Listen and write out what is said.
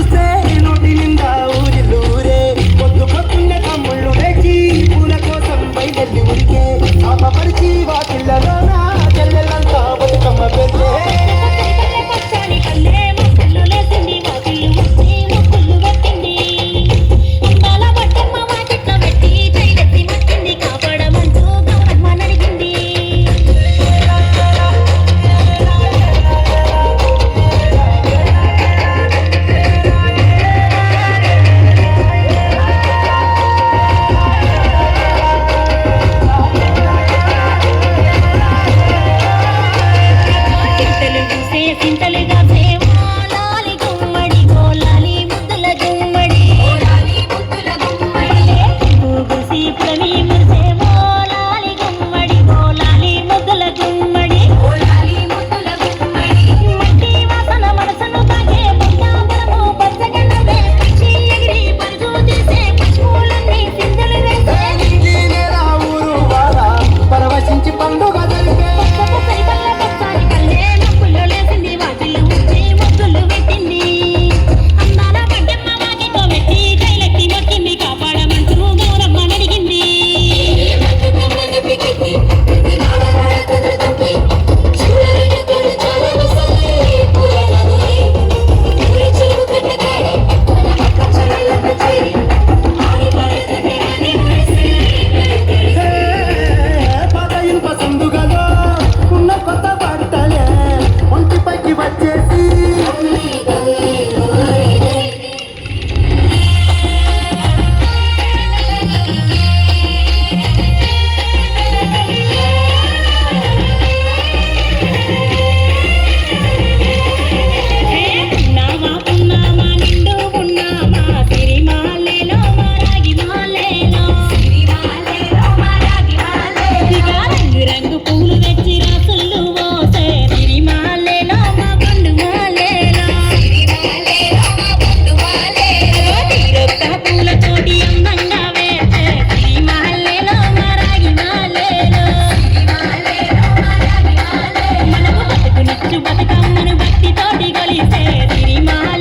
చూస్తే నోటి నిండా ఊరిలోరే పొద్దు పొద్దున్న తమ్ముళ్ళు లేచి పూల కోసం బయటెళ్ళి ఉరికే ఆపపరిచి వాకిళ్ళలో నన్ను బట్టి తోటి కలిసే సిరిమాల